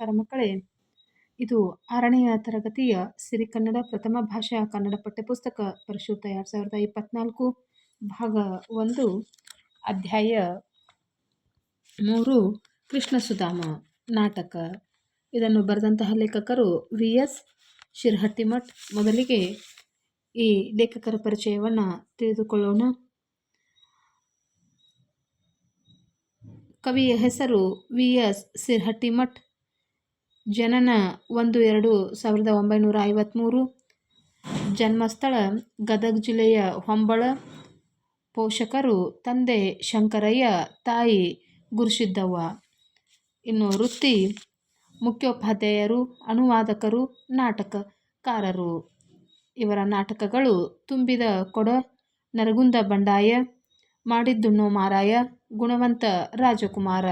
ನಮಸ್ಕಾರ ಮಕ್ಕಳೇ. ಇದು ಆರನೆಯ ತರಗತಿಯ ಸಿರಿಕನ್ನಡ ಪ್ರಥಮ ಭಾಷಾ ಕನ್ನಡ ಪಠ್ಯಪುಸ್ತಕ ಪರಿಶುದ್ಧ ಎರಡು ಸಾವಿರದ ಇಪ್ಪತ್ನಾಲ್ಕು ಭಾಗ ಒಂದು, ಅಧ್ಯಾಯ ಮೂರು ಕೃಷ್ಣ ಸುಧಾಮ ನಾಟಕ. ಇದನ್ನು ಬರೆದಂತಹ ಲೇಖಕರು ವಿ ಎಸ್ ಶಿರ್ಹಟ್ಟಿಮಠ್ ಮೊದಲಿಗೆ ಈ ಲೇಖಕರ ಪರಿಚಯವನ್ನು ತಿಳಿದುಕೊಳ್ಳೋಣ. ಕವಿಯ ಹೆಸರು ವಿ ಎಸ್ ಸಿರ್ಹಟ್ಟಿಮಠ್ ಜನನ ಒಂದು ಎರಡು ಸಾವಿರದ ಒಂಬೈನೂರ ಐವತ್ತ್ಮೂರು ಜನ್ಮಸ್ಥಳ ಗದಗ ಜಿಲ್ಲೆಯ ಹೊಂಬಳ. ಪೋಷಕರು ತಂದೆ ಶಂಕರಯ್ಯ, ತಾಯಿ ಗುರುಸಿದ್ದವ್ವ. ಇನ್ನು ವೃತ್ತಿ ಮುಖ್ಯೋಪಾಧ್ಯಾಯರು, ಅನುವಾದಕರು, ನಾಟಕಕಾರರು. ಇವರ ನಾಟಕಗಳು ತುಂಬಿದ ಕೊಡ, ನರಗುಂದ ಬಂಡಾಯ, ಮಾಡಿದ್ದುಣ್ಣೋ ಮಾರಾಯ, ಗುಣವಂತ ರಾಜಕುಮಾರ.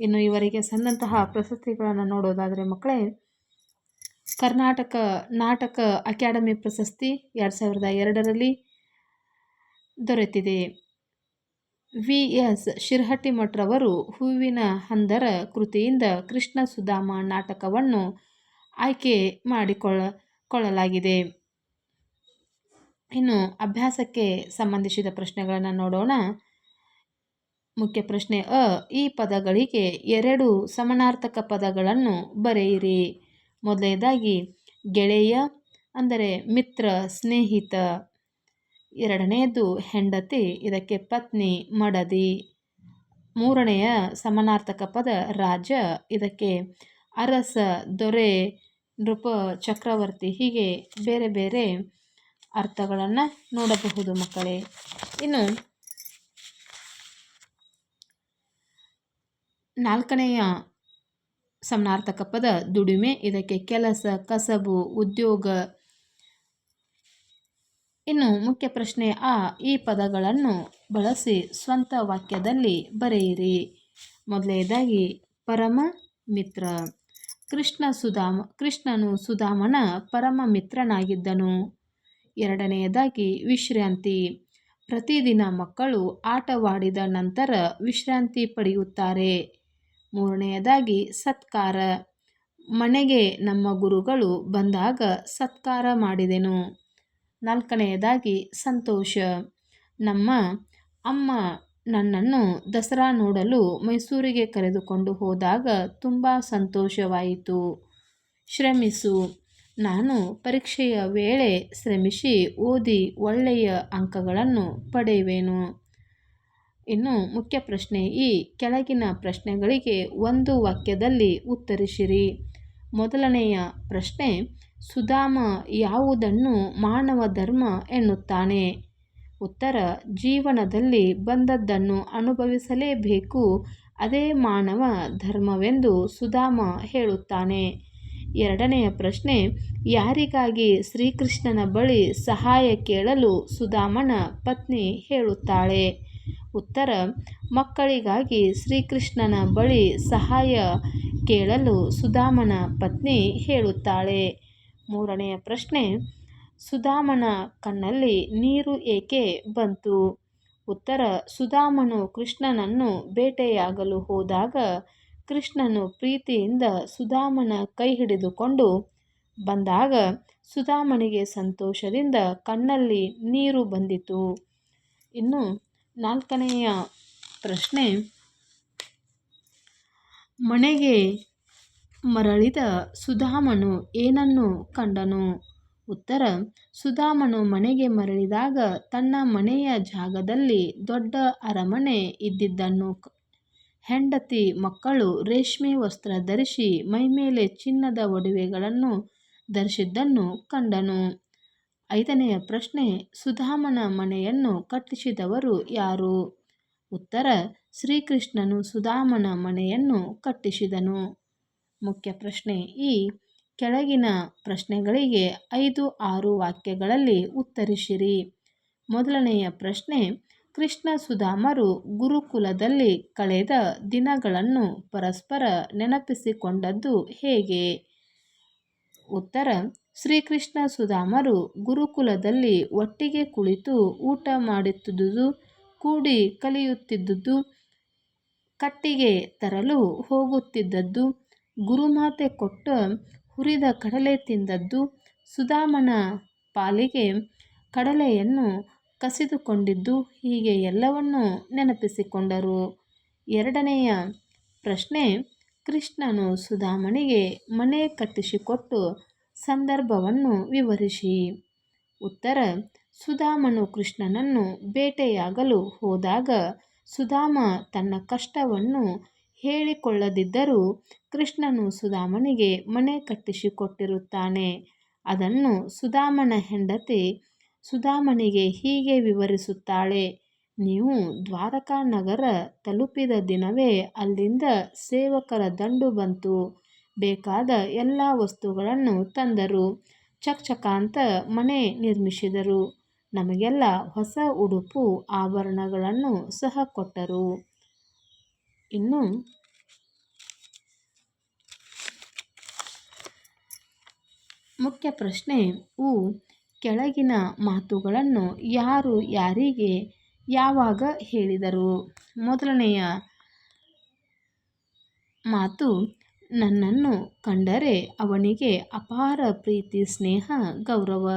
ಇನ್ನು ಇವರಿಗೆ ಸಂದಂತಹ ಪ್ರಶಸ್ತಿಗಳನ್ನು ನೋಡೋದಾದರೆ ಮಕ್ಕಳೇ ಕರ್ನಾಟಕ ನಾಟಕ ಅಕಾಡೆಮಿ ಪ್ರಶಸ್ತಿ ಎರಡು ಸಾವಿರದ ಎರಡರಲ್ಲಿ ದೊರೆತಿದೆ. ವಿ. ಎಸ್. ಶಿರ್ಹಟ್ಟಿಮಠ್ರವರು ಹೂವಿನ ಹಂದರ ಕೃತಿಯಿಂದ ಕೃಷ್ಣ ಸುಧಾಮ ನಾಟಕವನ್ನು ಆಯ್ಕೆ ಮಾಡಿಕೊಳ್ಳ ಕೊಳ್ಳಲಾಗಿದೆ. ಇನ್ನು ಅಭ್ಯಾಸಕ್ಕೆ ಸಂಬಂಧಿಸಿದ ಪ್ರಶ್ನೆಗಳನ್ನು ನೋಡೋಣ. ಮುಖ್ಯ ಪ್ರಶ್ನೆ ಅ. ಈ ಪದಗಳಿಗೆ ಎರಡು ಸಮಾನಾರ್ಥಕ ಪದಗಳನ್ನು ಬರೆಯಿರಿ. ಮೊದಲನೇದಾಗಿ, ಗೆಳೆಯ ಅಂದರೆ ಮಿತ್ರ, ಸ್ನೇಹಿತ. ಎರಡನೆಯದು, ಹೆಂಡತಿ, ಇದಕ್ಕೆ ಪತ್ನಿ, ಮಡದಿ. ಮೂರನೆಯ ಸಮನಾರ್ಥಕ ಪದ, ರಾಜ, ಇದಕ್ಕೆ ಅರಸ, ದೊರೆ, ನೃಪ, ಚಕ್ರವರ್ತಿ, ಹೀಗೆ ಬೇರೆ ಬೇರೆ ಅರ್ಥಗಳನ್ನು ನೋಡಬಹುದು ಮಕ್ಕಳೇ. ಇನ್ನು ನಾಲ್ಕನೆಯ ಸಮನಾರ್ಥಕ ಪದ ದುಡಿಮೆ. ಇದಕ್ಕೆ ಕೆಲಸ, ಕಸಬು, ಉದ್ಯೋಗ. ಇನ್ನು ಮುಖ್ಯ ಪ್ರಶ್ನೆ ಆ. ಈ ಪದಗಳನ್ನು ಬಳಸಿ ಸ್ವಂತ ವಾಕ್ಯದಲ್ಲಿ ಬರೆಯಿರಿ. ಮೊದಲನೇದಾಗಿ, ಪರಮ ಮಿತ್ರ. ಕೃಷ್ಣ ಸುಧಾಮ, ಕೃಷ್ಣನು ಸುಧಾಮನ ಪರಮ ಮಿತ್ರನಾಗಿದ್ದನು. ಎರಡನೆಯದಾಗಿ, ವಿಶ್ರಾಂತಿ. ಪ್ರತಿದಿನ ಮಕ್ಕಳು ಆಟವಾಡಿದ ನಂತರ ವಿಶ್ರಾಂತಿ ಪಡೆಯುತ್ತಾರೆ. ಮೂರನೆಯದಾಗಿ ಸತ್ಕಾರ. ಮನೆಗೆ ನಮ್ಮ ಗುರುಗಳು ಬಂದಾಗ ಸತ್ಕಾರ ಮಾಡಿದೆನು. ನಾಲ್ಕನೆಯದಾಗಿ ಸಂತೋಷ. ನಮ್ಮ ಅಮ್ಮ ನನ್ನನ್ನು ದಸರಾ ನೋಡಲು ಮೈಸೂರಿಗೆ ಕರೆದುಕೊಂಡು ಹೋದಾಗ ತುಂಬ ಸಂತೋಷವಾಯಿತು. ಶ್ರಮಿಸು. ನಾನು ಪರೀಕ್ಷೆಯ ವೇಳೆ ಶ್ರಮಿಸಿ ಓದಿ ಒಳ್ಳೆಯ ಅಂಕಗಳನ್ನು ಪಡೆಯುವೆನು. ಇನ್ನು ಮುಖ್ಯ ಪ್ರಶ್ನೆ ಈ ಕೆಳಗಿನ ಪ್ರಶ್ನೆಗಳಿಗೆ ಒಂದು ವಾಕ್ಯದಲ್ಲಿ ಉತ್ತರಿಸಿರಿ. ಮೊದಲನೆಯ ಪ್ರಶ್ನೆ, ಸುಧಾಮ ಯಾವುದನ್ನು ಮಾನವ ಧರ್ಮ ಎನ್ನುತ್ತಾನೆ? ಉತ್ತರ, ಜೀವನದಲ್ಲಿ ಬಂದದ್ದನ್ನು ಅನುಭವಿಸಲೇಬೇಕು, ಅದೇ ಮಾನವ ಧರ್ಮವೆಂದು ಸುಧಾಮ ಹೇಳುತ್ತಾನೆ. ಎರಡನೆಯ ಪ್ರಶ್ನೆ, ಯಾರಿಗಾಗಿ ಶ್ರೀಕೃಷ್ಣನ ಬಳಿ ಸಹಾಯ ಕೇಳಲು ಸುಧಾಮನ ಪತ್ನಿ ಹೇಳುತ್ತಾಳೆ? ಉತ್ತರ, ಮಕ್ಕಳಿಗಾಗಿ ಶ್ರೀಕೃಷ್ಣನ ಬಳಿ ಸಹಾಯ ಕೇಳಲು ಸುಧಾಮನ ಪತ್ನಿ ಹೇಳುತ್ತಾಳೆ. ಮೂರನೆಯ ಪ್ರಶ್ನೆ, ಸುಧಾಮನ ಕಣ್ಣಲ್ಲಿ ನೀರು ಏಕೆ ಬಂತು? ಉತ್ತರ, ಸುಧಾಮನು ಕೃಷ್ಣನನ್ನು ಬೇಟೆಯಾಗಲು ಹೋದಾಗ ಕೃಷ್ಣನು ಪ್ರೀತಿಯಿಂದ ಸುಧಾಮನ ಕೈ ಹಿಡಿದುಕೊಂಡು ಬಂದಾಗ ಸುಧಾಮನಿಗೆ ಸಂತೋಷದಿಂದ ಕಣ್ಣಲ್ಲಿ ನೀರು ಬಂದಿತು. ಇನ್ನು ನಾಲ್ಕನೆಯ ಪ್ರಶ್ನೆ, ಮನೆಗೆ ಮರಳಿದ ಸುಧಾಮನು ಏನನ್ನು ಕಂಡನು? ಉತ್ತರ, ಸುಧಾಮನು ಮನೆಗೆ ಮರಳಿದಾಗ ತನ್ನ ಮನೆಯ ಜಾಗದಲ್ಲಿ ದೊಡ್ಡ ಅರಮನೆ ಇದ್ದಿದ್ದನ್ನು ಹೆಂಡತಿ ಮಕ್ಕಳು ರೇಷ್ಮೆ ವಸ್ತ್ರ ಧರಿಸಿ ಮೈಮೇಲೆ ಚಿನ್ನದ ಒಡವೆಗಳನ್ನು ಧರಿಸಿದ್ದನ್ನು ಕಂಡನು. ಐದನೆಯ ಪ್ರಶ್ನೆ, ಸುಧಾಮನ ಮನೆಯನ್ನು ಕಟ್ಟಿಸಿದವರು ಯಾರು? ಉತ್ತರ, ಶ್ರೀಕೃಷ್ಣನು ಸುಧಾಮನ ಮನೆಯನ್ನು ಕಟ್ಟಿಸಿದನು. ಮುಖ್ಯ ಪ್ರಶ್ನೆ ಈ ಕೆಳಗಿನ ಪ್ರಶ್ನೆಗಳಿಗೆ ಐದು ಆರು ವಾಕ್ಯಗಳಲ್ಲಿ ಉತ್ತರಿಸಿರಿ. ಮೊದಲನೆಯ ಪ್ರಶ್ನೆ, ಕೃಷ್ಣ ಸುಧಾಮರು ಗುರುಕುಲದಲ್ಲಿ ಕಳೆದ ದಿನಗಳನ್ನು ಪರಸ್ಪರ ನೆನಪಿಸಿಕೊಂಡದ್ದು ಹೇಗೆ? ಉತ್ತರ ಶ್ರೀಕೃಷ್ಣ ಸುಧಾಮರು ಗುರುಕುಲದಲ್ಲಿ ಒಟ್ಟಿಗೆ ಕುಳಿತು ಊಟ ಮಾಡುತ್ತಿದ್ದುದು, ಕೂಡಿ ಕಲಿಯುತ್ತಿದ್ದುದು, ಕಟ್ಟಿಗೆ ತರಲು ಹೋಗುತ್ತಿದ್ದದ್ದು, ಗುರುಮಾತೆ ಕೊಟ್ಟ ಹುರಿದ ಕಡಲೆ ತಿಂದದ್ದು, ಸುಧಾಮನ ಪಾಲಿಗೆ ಕಡಲೆಯನ್ನು ಕಸಿದುಕೊಂಡಿದ್ದು, ಹೀಗೆ ಎಲ್ಲವನ್ನೂ ನೆನಪಿಸಿಕೊಂಡರು. ಎರಡನೆಯ ಪ್ರಶ್ನೆ, ಕೃಷ್ಣನು ಸುಧಾಮನಿಗೆ ಮನೆ ಕಟ್ಟಿಸಿಕೊಟ್ಟು ಸಂದರ್ಭವನ್ನು ವಿವರಿಸಿ. ಉತ್ತರ, ಸುಧಾಮನು ಕೃಷ್ಣನನ್ನು ಬೇಟೆಯಾಗಲು ಹೋದಾಗ ಸುಧಾಮ ತನ್ನ ಕಷ್ಟವನ್ನು ಹೇಳಿಕೊಳ್ಳದಿದ್ದರೂ ಕೃಷ್ಣನು ಸುಧಾಮನಿಗೆ ಮನೆ ಕಟ್ಟಿಸಿಕೊಟ್ಟಿರುತ್ತಾನೆ. ಅದನ್ನು ಸುಧಾಮನ ಹೆಂಡತಿ ಸುಧಾಮನಿಗೆ ಹೀಗೆ ವಿವರಿಸುತ್ತಾಳೆ, ನೀವು ದ್ವಾರಕಾ ನಗರ ತಲುಪಿದ ದಿನವೇ ಅಲ್ಲಿಂದ ಸೇವಕರ ದಂಡು ಬಂತು. ಬೇಕಾದ ಎಲ್ಲ ವಸ್ತುಗಳನ್ನು ತಂದರು. ಚಕಚಕ ಅಂತ ಮನೆ ನಿರ್ಮಿಸಿದರು. ನಮಗೆಲ್ಲ ಹೊಸ ಉಡುಪು ಆಭರಣಗಳನ್ನು ಸಹ ಕೊಟ್ಟರು. ಇನ್ನು ಮುಖ್ಯ ಪ್ರಶ್ನೆ ಉ ಕೆಳಗಿನ ಮಾತುಗಳನ್ನು ಯಾರು ಯಾರಿಗೆ ಯಾವಾಗ ಹೇಳಿದರು? ಮೊದಲನೆಯ ಮಾತು ನನ್ನನ್ನು ಕಂಡರೆ ಅವನಿಗೆ ಅಪಾರ ಪ್ರೀತಿ, ಸ್ನೇಹ, ಗೌರವ.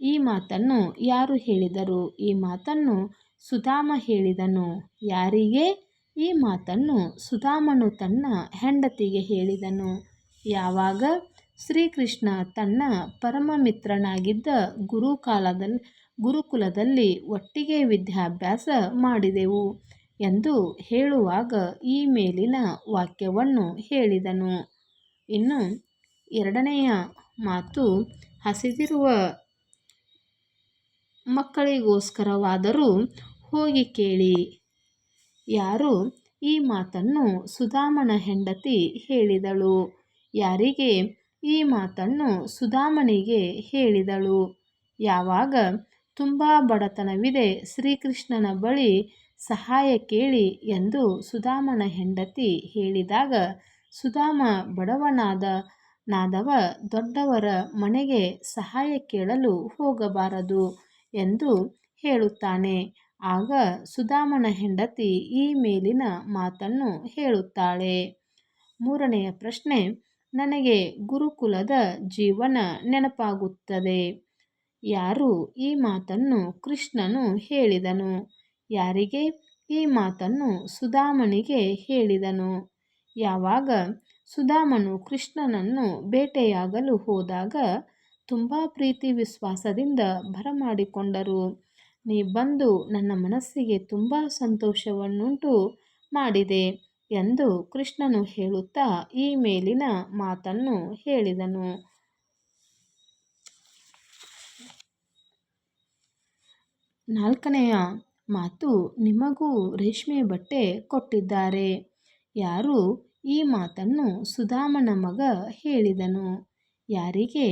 ಈ ಮಾತನ್ನು ಯಾರು ಹೇಳಿದರು? ಈ ಮಾತನ್ನು ಸುಧಾಮ ಹೇಳಿದನು. ಯಾರಿಗೆ? ಈ ಮಾತನ್ನು ಸುಧಾಮನು ತನ್ನ ಹೆಂಡತಿಗೆ ಹೇಳಿದನು. ಯಾವಾಗ? ಶ್ರೀಕೃಷ್ಣ ತನ್ನ ಪರಮ ಮಿತ್ರನಾಗಿದ್ದ ಗುರುಕಾಲದಲ್ಲಿ ಗುರುಕುಲದಲ್ಲಿ ಒಟ್ಟಿಗೆ ವಿದ್ಯಾಭ್ಯಾಸ ಮಾಡಿದೆವು. ಎಂದು ಹೇಳುವಾಗ ಈ ಮೇಲಿನ ವಾಕ್ಯವನ್ನು ಹೇಳಿದನು. ಇನ್ನು ಎರಡನೆಯ ಮಾತು, ಹಸಿದಿರುವ ಮಕ್ಕಳಿಗೋಸ್ಕರವಾದರೂ ಹೋಗಿ ಕೇಳಿ. ಯಾರು ಈ ಮಾತನ್ನು ಸುಧಾಮನ ಹೆಂಡತಿ ಹೇಳಿದಳು? ಯಾರಿಗೆ ಈ ಮಾತನ್ನು ಸುಧಾಮನಿಗೆ ಹೇಳಿದಳು? ಯಾವಾಗ ತುಂಬ ಬಡತನವಿದೆ ಶ್ರೀಕೃಷ್ಣನ ಬಳಿ ಸಹಾಯ ಕೇಳಿ ಎಂದು ಸುಧಾಮನ ಹೆಂಡತಿ ಹೇಳಿದಾಗ, ಸುಧಾಮ, ಬಡವನಾದ, ನಾದವ, ದೊಡ್ಡವರ ಮನೆಗೆ ಸಹಾಯ ಕೇಳಲು ಹೋಗಬಾರದು ಎಂದು ಹೇಳುತ್ತಾನೆ. ಆಗ ಸುಧಾಮನ ಹೆಂಡತಿ ಈ ಮೇಲಿನ ಮಾತನ್ನು ಹೇಳುತ್ತಾಳೆ. ಮೂರನೆಯ ಪ್ರಶ್ನೆ, ನನಗೆ ಗುರುಕುಲದ ಜೀವನ ನೆನಪಾಗುತ್ತದೆ? ಯಾರು ಈ ಮಾತನ್ನು ಕೃಷ್ಣನು ಹೇಳಿದನು. ಯಾರಿಗೆ? ಈ ಮಾತನ್ನು ಸುಧಾಮನಿಗೆ ಹೇಳಿದನು. ಯಾವಾಗ? ಸುಧಾಮನು ಕೃಷ್ಣನನ್ನು ಬೇಟೆಯಾಗಲು ಹೋದಾಗ ತುಂಬ ಪ್ರೀತಿ ವಿಶ್ವಾಸದಿಂದ ಬರಮಾಡಿಕೊಂಡರು. ನೀ ಬಂದು ನನ್ನ ಮನಸ್ಸಿಗೆ ತುಂಬ ಸಂತೋಷವನ್ನುಂಟು ಮಾಡಿದೆ ಎಂದು ಕೃಷ್ಣನು ಹೇಳುತ್ತಾ ಈ ಮೇಲಿನ ಮಾತನ್ನು ಹೇಳಿದನು. ನಾಲ್ಕನೆಯ ಮಾತು ನಿಮಗೂ ರೇಷ್ಮೆ ಬಟ್ಟೆ ಕೊಟ್ಟಿದ್ದಾರೆ. ಯಾರು ಈ ಮಾತನ್ನು ಸುಧಾಮನ ಮಗ ಹೇಳಿದನು? ಯಾರಿಗೆ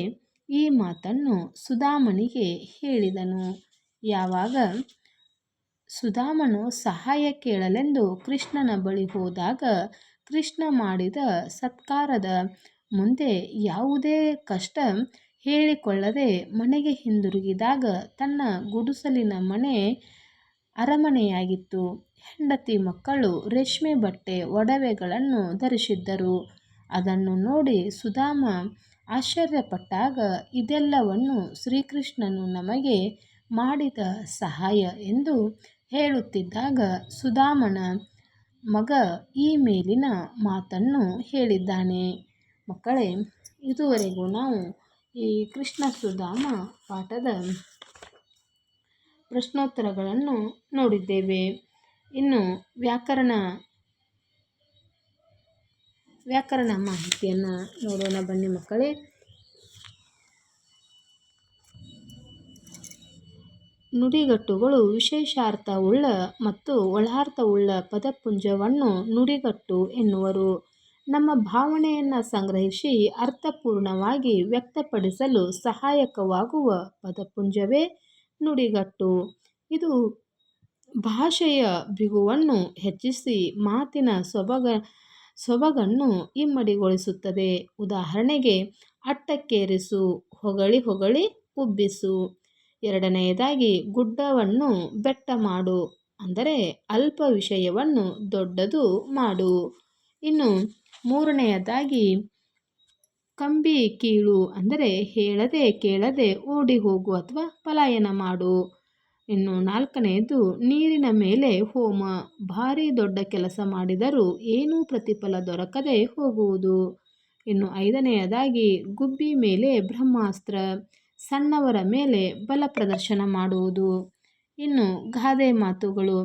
ಈ ಮಾತನ್ನು ಸುಧಾಮನಿಗೆ ಹೇಳಿದನು? ಯಾವಾಗ ಸುಧಾಮನು ಸಹಾಯ ಕೇಳಲೆಂದು ಕೃಷ್ಣನ ಬಳಿ ಹೋದಾಗ ಕೃಷ್ಣ ಮಾಡಿದ ಸತ್ಕಾರದ ಮುಂದೆ ಯಾವುದೇ ಕಷ್ಟ ಹೇಳಿಕೊಳ್ಳದೆ ಮನೆಗೆ ಹಿಂದಿರುಗಿದಾಗ ತನ್ನ ಗುಡಿಸಲಿನ ಮನೆ ಅರಮನೆಯಾಗಿತ್ತು. ಹೆಂಡತಿ ಮಕ್ಕಳು ರೇಷ್ಮೆ ಬಟ್ಟೆ, ಒಡವೆಗಳನ್ನು ಧರಿಸಿದ್ದರು. ಅದನ್ನು ನೋಡಿ ಸುಧಾಮ ಆಶ್ಚರ್ಯಪಟ್ಟಾಗ, ಇದೆಲ್ಲವನ್ನು ಶ್ರೀಕೃಷ್ಣನು ನಮಗೆ ಮಾಡಿದ ಸಹಾಯ ಎಂದು ಹೇಳುತ್ತಿದ್ದಾಗ ಸುಧಾಮನ ಮಗ ಈ ಮೇಲಿನ ಮಾತನ್ನು ಹೇಳಿದ್ದಾನೆ. ಮಕ್ಕಳೇ, ಇದುವರೆಗೂ ನಾವು ಈ ಕೃಷ್ಣ ಸುಧಾಮ ಪಾಠದ ಪ್ರಶ್ನೋತ್ತರಗಳನ್ನು ನೋಡಿದ್ದೇವೆ. ಇನ್ನು ವ್ಯಾಕರಣ ವ್ಯಾಕರಣ ಮಾಹಿತಿಯನ್ನು ನೋಡೋಣ ಬನ್ನಿ ಮಕ್ಕಳೇ. ನುಡಿಗಟ್ಟುಗಳು ವಿಶೇಷಾರ್ಥವುಳ್ಳ ಮತ್ತು ಒಳಾರ್ಥವುಳ್ಳ ಪದಪುಂಜವನ್ನು ನುಡಿಗಟ್ಟು ಎನ್ನುವರು. ನಮ್ಮ ಭಾವನೆಯನ್ನು ಸಂಗ್ರಹಿಸಿ ಅರ್ಥಪೂರ್ಣವಾಗಿ ವ್ಯಕ್ತಪಡಿಸಲು ಸಹಾಯಕವಾಗುವ ಪದಪುಂಜವೇ ನುಡಿಗಟ್ಟು. ಇದು ಭಾಷೆಯ ಬಿಗುವನ್ನು ಹೆಚ್ಚಿಸಿ ಮಾತಿನ ಸೊಬಗ, ಸೊಬಗನ್ನು ಇಮ್ಮಡಿಗೊಳಿಸುತ್ತದೆ. ಉದಾಹರಣೆಗೆ, ಅಟ್ಟಕ್ಕೇರಿಸು, ಹೊಗಳಿ ಹೊಗಳಿ ಉಬ್ಬಿಸು. ಎರಡನೆಯದಾಗಿ, ಗುಡ್ಡವನ್ನು ಬೆಟ್ಟ ಮಾಡು, ಅಂದರೆ ಅಲ್ಪ ವಿಷಯವನ್ನು ದೊಡ್ಡದು ಮಾಡು. ಇನ್ನು ಮೂರನೆಯದಾಗಿ ಕಂಬಿ ಕೀಳು ಅಂದರೆ ಹೇಳದೆ ಕೇಳದೆ ಓಡಿ ಹೋಗು ಅಥವಾ ಪಲಾಯನ ಮಾಡು. ಇನ್ನು ನಾಲ್ಕನೆಯದು, ನೀರಿನ ಮೇಲೆ ಹೋಮ. ಭಾರಿ ದೊಡ್ಡ ಕೆಲಸ ಮಾಡಿದರೂ ಏನೂ ಪ್ರತಿಫಲ ದೊರಕದೆ ಹೋಗುವುದು. ಇನ್ನು ಐದನೆಯದಾಗಿ, ಗುಬ್ಬಿ ಮೇಲೆ ಬ್ರಹ್ಮಾಸ್ತ್ರ, ಸಣ್ಣವರ ಮೇಲೆ ಬಲ ಪ್ರದರ್ಶನ ಮಾಡುವುದು. ಇನ್ನು ಗಾದೆ ಮಾತುಗಳು.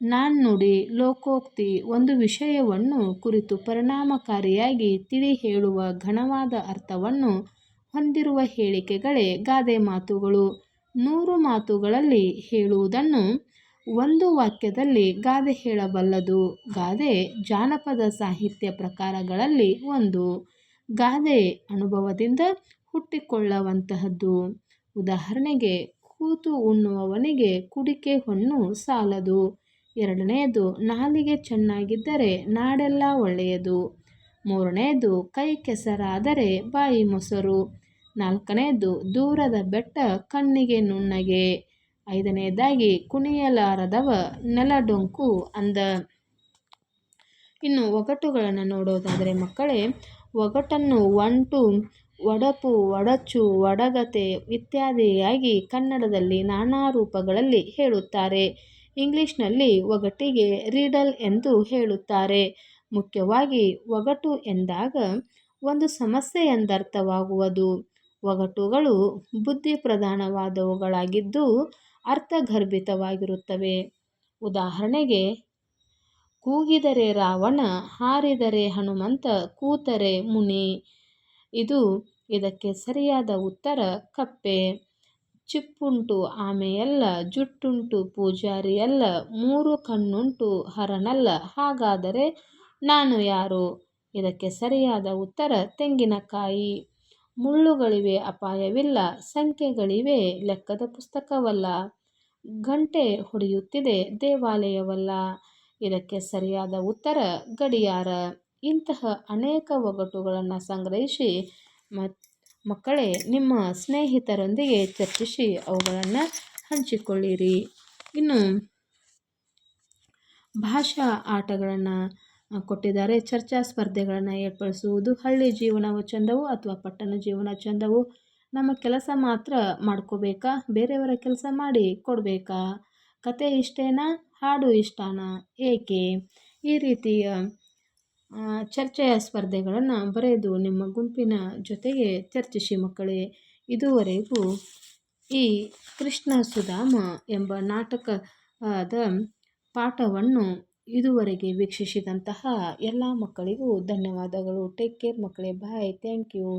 ನಾಣ್ಣುಡಿ ಲೋಕೋಕ್ತಿ ಒಂದು ವಿಷಯವನ್ನು ಕುರಿತು ಪರಿಣಾಮಕಾರಿಯಾಗಿ ತಿಳಿ ಹೇಳುವ ಘನವಾದ ಅರ್ಥವನ್ನು ಹೊಂದಿರುವ ಹೇಳಿಕೆಗಳೇ ಗಾದೆ ಮಾತುಗಳು. ನೂರು ಮಾತುಗಳಲ್ಲಿ ಹೇಳುವುದನ್ನು ಒಂದು ವಾಕ್ಯದಲ್ಲಿ ಗಾದೆ ಹೇಳಬಲ್ಲದು. ಗಾದೆ ಜಾನಪದ ಸಾಹಿತ್ಯ ಪ್ರಕಾರಗಳಲ್ಲಿ ಒಂದು. ಗಾದೆ ಅನುಭವದಿಂದ ಹುಟ್ಟಿಕೊಳ್ಳುವಂತಹದ್ದು. ಉದಾಹರಣೆಗೆ, ಕೂತು ಉಣ್ಣುವವನಿಗೆ ಕುಡಿಕೆ ಹೊನ್ನು ಸಾಲದು. ಎರಡನೆಯದು, ನಾಲಿಗೆ ಚೆನ್ನಾಗಿದ್ದರೆ ನಾಡೆಲ್ಲ ಒಳ್ಳೆಯದು. ಮೂರನೆಯದು, ಕೈ ಕೆಸರಾದರೆ ಬಾಯಿ ಮೊಸರು. ನಾಲ್ಕನೆಯದು, ದೂರದ ಬೆಟ್ಟ ಕಣ್ಣಿಗೆ ನುಣ್ಣಗೆ. ಐದನೆಯದಾಗಿ, ಕುಣಿಯಲಾರದವ ನೆಲಡೊಂಕು ಅಂದ. ಇನ್ನು ಒಗಟುಗಳನ್ನು ನೋಡೋದಾದರೆ ಮಕ್ಕಳೇ, ಒಗಟನ್ನು ಒಂಟು, ಒಡಪು, ಒಡಚು, ಒಡಗತೆ ಇತ್ಯಾದಿಯಾಗಿ ಕನ್ನಡದಲ್ಲಿ ನಾನಾ ರೂಪಗಳಲ್ಲಿ ಹೇಳುತ್ತಾರೆ. ಇಂಗ್ಲಿಷ್ನಲ್ಲಿ ಒಗಟಿಗೆ ರೀಡಲ್ ಎಂದು ಹೇಳುತ್ತಾರೆ. ಮುಖ್ಯವಾಗಿ ಒಗಟು ಎಂದಾಗ ಒಂದು ಸಮಸ್ಯೆ ಎಂದರ್ಥವಾಗುವುದು. ಒಗಟುಗಳು ಬುದ್ಧಿ ಪ್ರಧಾನವಾದವುಗಳಾಗಿದ್ದು ಅರ್ಥಗರ್ಭಿತವಾಗಿರುತ್ತವೆ. ಉದಾಹರಣೆಗೆ, ಕೂಗಿದರೆ ರಾವಣ, ಹಾರಿದರೆ ಹನುಮಂತ, ಕೂತರೆ ಮುನಿ. ಇದು ಇದಕ್ಕೆ ಸರಿಯಾದ ಉತ್ತರ ಕಪ್ಪೆ. ಚಿಪ್ಪುಂಟು, ಆಮೆಯಲ್ಲ, ಜುಟ್ಟುಂಟು, ಪೂಜಾರಿಯಲ್ಲ, ಮೂರು ಕಣ್ಣುಂಟು, ಹರನಲ್ಲ, ಹಾಗಾದರೆ ನಾನು ಯಾರು? ಇದಕ್ಕೆ ಸರಿಯಾದ ಉತ್ತರ ತೆಂಗಿನಕಾಯಿ. ಮುಳ್ಳುಗಳಿವೆ, ಅಪಾಯವಿಲ್ಲ, ಸಂಖ್ಯೆಗಳಿವೆ, ಲೆಕ್ಕದ ಪುಸ್ತಕವಲ್ಲ. ಗಂಟೆ ಹೊಡೆಯುತ್ತಿದೆ, ದೇವಾಲಯವಲ್ಲ. ಇದಕ್ಕೆ ಸರಿಯಾದ ಉತ್ತರ ಗಡಿಯಾರ. ಇಂತಹ ಅನೇಕ ಒಗಟುಗಳನ್ನು ಸಂಗ್ರಹಿಸಿ ಮತ್ ಮಕ್ಕಳೇ, ನಿಮ್ಮ ಸ್ನೇಹಿತರೊಂದಿಗೆ ಚರ್ಚಿಸಿ ಅವುಗಳನ್ನು ಹಂಚಿಕೊಳ್ಳಿರಿ. ಇನ್ನು ಭಾಷಾ ಆಟಗಳನ್ನು ಕೊಟ್ಟಿದ್ದಾರೆ. ಚರ್ಚಾ ಸ್ಪರ್ಧೆಗಳನ್ನು ಏರ್ಪಡಿಸುವುದು ಹಳ್ಳಿ ಜೀವನವು ಚೆಂದವು ಅಥವಾ ಪಟ್ಟಣ ಜೀವನ ಚೆಂದವು ನಮ್ಮ ಕೆಲಸ ಮಾತ್ರ ಮಾಡ್ಕೋಬೇಕಾ? ಬೇರೆಯವರ ಕೆಲಸ ಮಾಡಿ ಕೊಡಬೇಕಾ? ಕತೆ ಇಷ್ಟೇನಾ? ಹಾಡು ಇಷ್ಟನಾ? ಏಕೆ? ಈ ರೀತಿಯ ಚರ್ಚೆಯ ಸ್ಪರ್ಧೆಗಳನ್ನು ಬರೆದು ನಿಮ್ಮ ಗುಂಪಿನ ಜೊತೆಗೆ ಚರ್ಚಿಸಿ ಮಕ್ಕಳೇ, ಇದುವರೆಗೂ ಈ ಕೃಷ್ಣ ಸುಧಾಮ ಎಂಬ ನಾಟಕದ ಪಾಠವನ್ನು ಇದುವರೆಗೆ ವೀಕ್ಷಿಸಿದಂತಹ ಎಲ್ಲ ಮಕ್ಕಳಿಗೂ ಧನ್ಯವಾದಗಳು. ಟೇಕ್ ಕೇರ್ ಮಕ್ಕಳೇ ಬಾಯ್ ಥ್ಯಾಂಕ್ ಯು